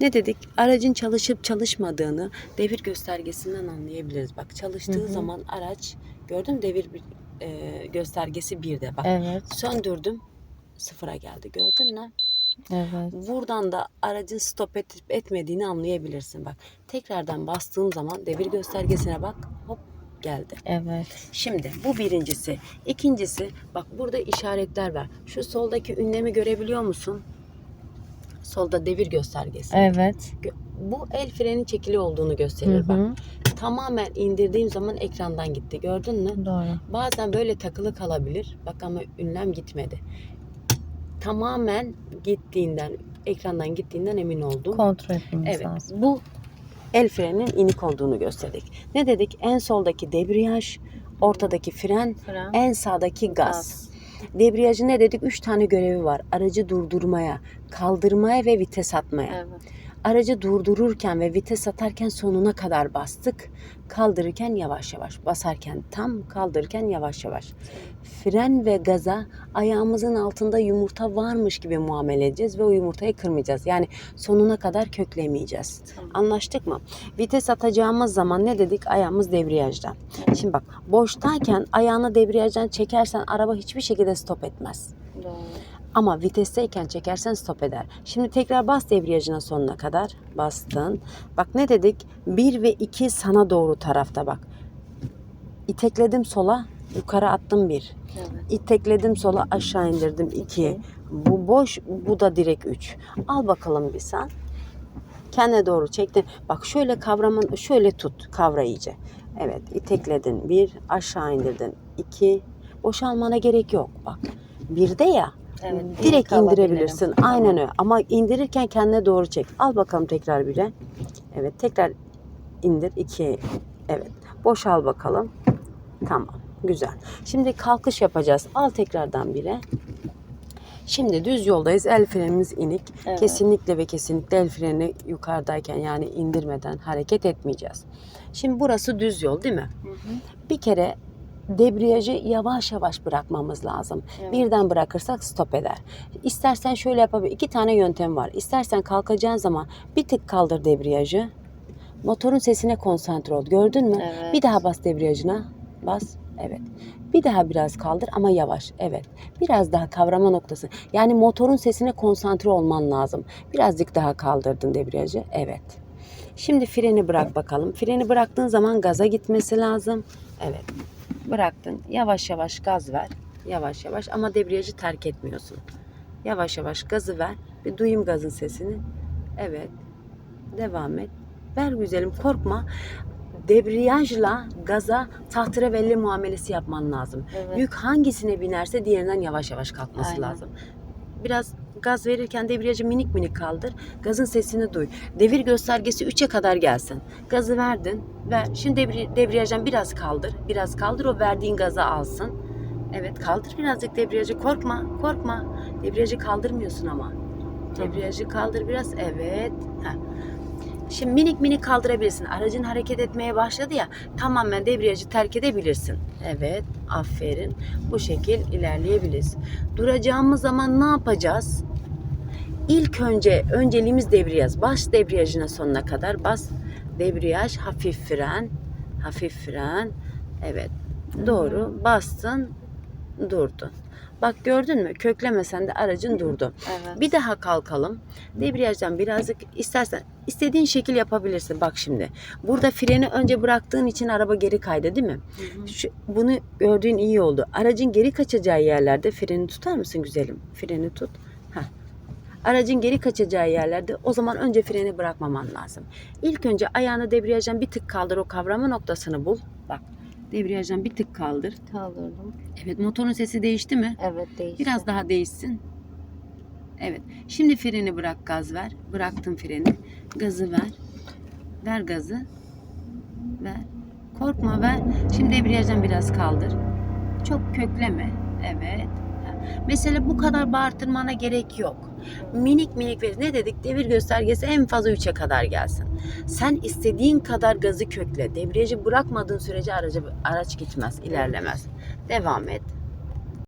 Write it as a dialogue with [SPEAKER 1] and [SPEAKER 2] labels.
[SPEAKER 1] Ne dedik? Aracın çalışıp çalışmadığını devir göstergesinden anlayabiliriz. Bak çalıştığı
[SPEAKER 2] Hı hı.
[SPEAKER 1] zaman araç gördün devir bir, e, göstergesi birde. Bak
[SPEAKER 2] Evet.
[SPEAKER 1] söndürdüm sıfıra geldi gördün mü?
[SPEAKER 2] Evet.
[SPEAKER 1] Buradan da aracın stop edip etmediğini anlayabilirsin. Bak tekrardan bastığım zaman devir göstergesine bak hop geldi.
[SPEAKER 2] Evet.
[SPEAKER 1] Şimdi bu birincisi. İkincisi bak burada işaretler var. Şu soldaki ünlemi görebiliyor musun? Solda devir göstergesi.
[SPEAKER 2] Evet.
[SPEAKER 1] Bu el freni çekili olduğunu gösterir bak.
[SPEAKER 2] hı.
[SPEAKER 1] Tamamen indirdiğim zaman ekrandan gitti. Gördün mü?
[SPEAKER 2] Doğru.
[SPEAKER 1] Bazen böyle takılı kalabilir. Bak ama ünlem gitmedi. Tamamen gittiğinden, ekrandan gittiğinden emin oldum.
[SPEAKER 2] Kontrol etmemiz
[SPEAKER 1] Evet.
[SPEAKER 2] lazım.
[SPEAKER 1] Bu el frenin inik olduğunu gösterdik. Ne dedik? En soldaki debriyaj, ortadaki fren,
[SPEAKER 2] Fren.
[SPEAKER 1] en sağdaki gaz. Debriyajı ne dedik? Üç tane görevi var. Aracı durdurmaya, kaldırmaya ve vites atmaya.
[SPEAKER 2] Evet.
[SPEAKER 1] Aracı durdururken ve vites atarken sonuna kadar bastık. Kaldırırken yavaş yavaş. Basarken tam, kaldırırken yavaş yavaş. Fren ve gaza ayağımızın altında yumurta varmış gibi muamele edeceğiz ve o yumurtayı kırmayacağız. Yani sonuna kadar köklemeyeceğiz.
[SPEAKER 2] Tamam.
[SPEAKER 1] Anlaştık mı? Vites atacağımız zaman ne dedik? Ayağımız debriyajda. Şimdi bak boştayken ayağını debriyajdan çekersen araba hiçbir şekilde stop etmez.
[SPEAKER 2] Doğru.
[SPEAKER 1] Ama vitesteyken çekersen stop eder. Şimdi tekrar bas debriyajına sonuna kadar. Bastın. Bak ne dedik? 1 ve 2 sana doğru tarafta bak. İtekledim sola, yukarı attım 1.
[SPEAKER 2] Evet.
[SPEAKER 1] İtekledim sola, aşağı indirdim 2. Bu boş, bu da direkt 3. Al bakalım bir sen. Kendine doğru çektin. Bak şöyle kavramın, şöyle tut kavra iyice. Evet, itekledin 1, aşağı indirdin 2. Boşalmana gerek yok bak. Birde ya.
[SPEAKER 2] Evet,
[SPEAKER 1] direkt indirebilirsin. Aynen öyle. Ama indirirken kendine doğru çek. Al bakalım tekrar bire. Evet, tekrar indir. 2. Evet. Boşal bakalım. Tamam. Güzel. Şimdi kalkış yapacağız. Al tekrardan bire. Şimdi düz yoldayız. El frenimiz inik.
[SPEAKER 2] Evet.
[SPEAKER 1] Kesinlikle ve kesinlikle el freni yukarıdayken yani indirmeden hareket etmeyeceğiz. Şimdi burası düz yol değil mi?
[SPEAKER 2] Hı hı.
[SPEAKER 1] Bir kere debriyajı yavaş yavaş bırakmamız lazım.
[SPEAKER 2] Evet.
[SPEAKER 1] Birden bırakırsak stop eder. İstersen şöyle yapabilir. İki tane yöntem var. İstersen kalkacağın zaman bir tık kaldır debriyajı. Motorun sesine konsantre ol. Gördün mü?
[SPEAKER 2] Evet.
[SPEAKER 1] Bir daha bas debriyajına. Bas. Evet. Bir daha biraz kaldır ama yavaş. Evet. Biraz daha kavrama noktası. Yani motorun sesine konsantre olman lazım. Birazcık daha kaldırdın debriyajı. Evet. Şimdi freni bırak bakalım. Freni bıraktığın zaman gaza gitmesi lazım. Evet. Bıraktın. Yavaş yavaş gaz ver. Yavaş yavaş ama debriyajı terk etmiyorsun. Yavaş yavaş gazı ver. Bir duyayım gazın sesini. Evet. Devam et. Ver güzelim korkma. Debriyajla gaza tahterevelli muamelesi yapman lazım.
[SPEAKER 2] Evet.
[SPEAKER 1] Yük hangisine binerse diğerinden yavaş yavaş kalkması
[SPEAKER 2] Aynen.
[SPEAKER 1] lazım. Biraz gaz verirken debriyajı minik minik kaldır. Gazın sesini duy. Devir göstergesi 3'e kadar gelsin. Gazı verdin. Ver. Şimdi devri, debriyajdan biraz kaldır. Biraz kaldır o verdiğin gazı alsın. Evet kaldır birazcık debriyajı. Korkma. Korkma. Debriyajı kaldırmıyorsun ama. Debriyajı kaldır biraz. Evet. Heh. Şimdi minik minik kaldırabilirsin. Aracın hareket etmeye başladı ya. Tamamen debriyajı terk edebilirsin. Evet. Aferin. Bu şekil ilerleyebiliriz. Duracağımız zaman ne yapacağız? İlk önce önceliğimiz debriyaj. Bas debriyajına sonuna kadar bas. Debriyaj, hafif fren, hafif fren. Evet. Doğru. Bastın, durdun. Bak gördün mü? Köklemesen de aracın durdu.
[SPEAKER 2] Evet.
[SPEAKER 1] Bir daha kalkalım. Debriyajdan birazcık istersen istediğin şekil yapabilirsin. Bak şimdi. Burada freni önce bıraktığın için araba geri kaydı değil mi?
[SPEAKER 2] Hı hı.
[SPEAKER 1] Şu, bunu gördüğün iyi oldu. Aracın geri kaçacağı yerlerde freni tutar mısın güzelim? Freni tut. Aracın geri kaçacağı yerlerde o zaman önce freni bırakmaman lazım. İlk önce ayağını debriyajdan bir tık kaldır o kavrama noktasını bul. Bak debriyajdan bir tık kaldır.
[SPEAKER 2] Kaldırdım.
[SPEAKER 1] Evet motorun sesi değişti mi?
[SPEAKER 2] Evet değişti.
[SPEAKER 1] Biraz daha değişsin. Evet. Şimdi freni bırak gaz ver. Bıraktım freni. Gazı ver. Ver gazı. Ver. Korkma ver. Şimdi debriyajdan biraz kaldır. Çok kökleme. Evet. Mesela bu kadar bağırtırmana gerek yok. Minik minik ver. Ne dedik? Devir göstergesi en fazla 3'e kadar gelsin. Sen istediğin kadar gazı kökle. Debriyajı bırakmadığın sürece aracı, araç gitmez, ilerlemez. Devam et.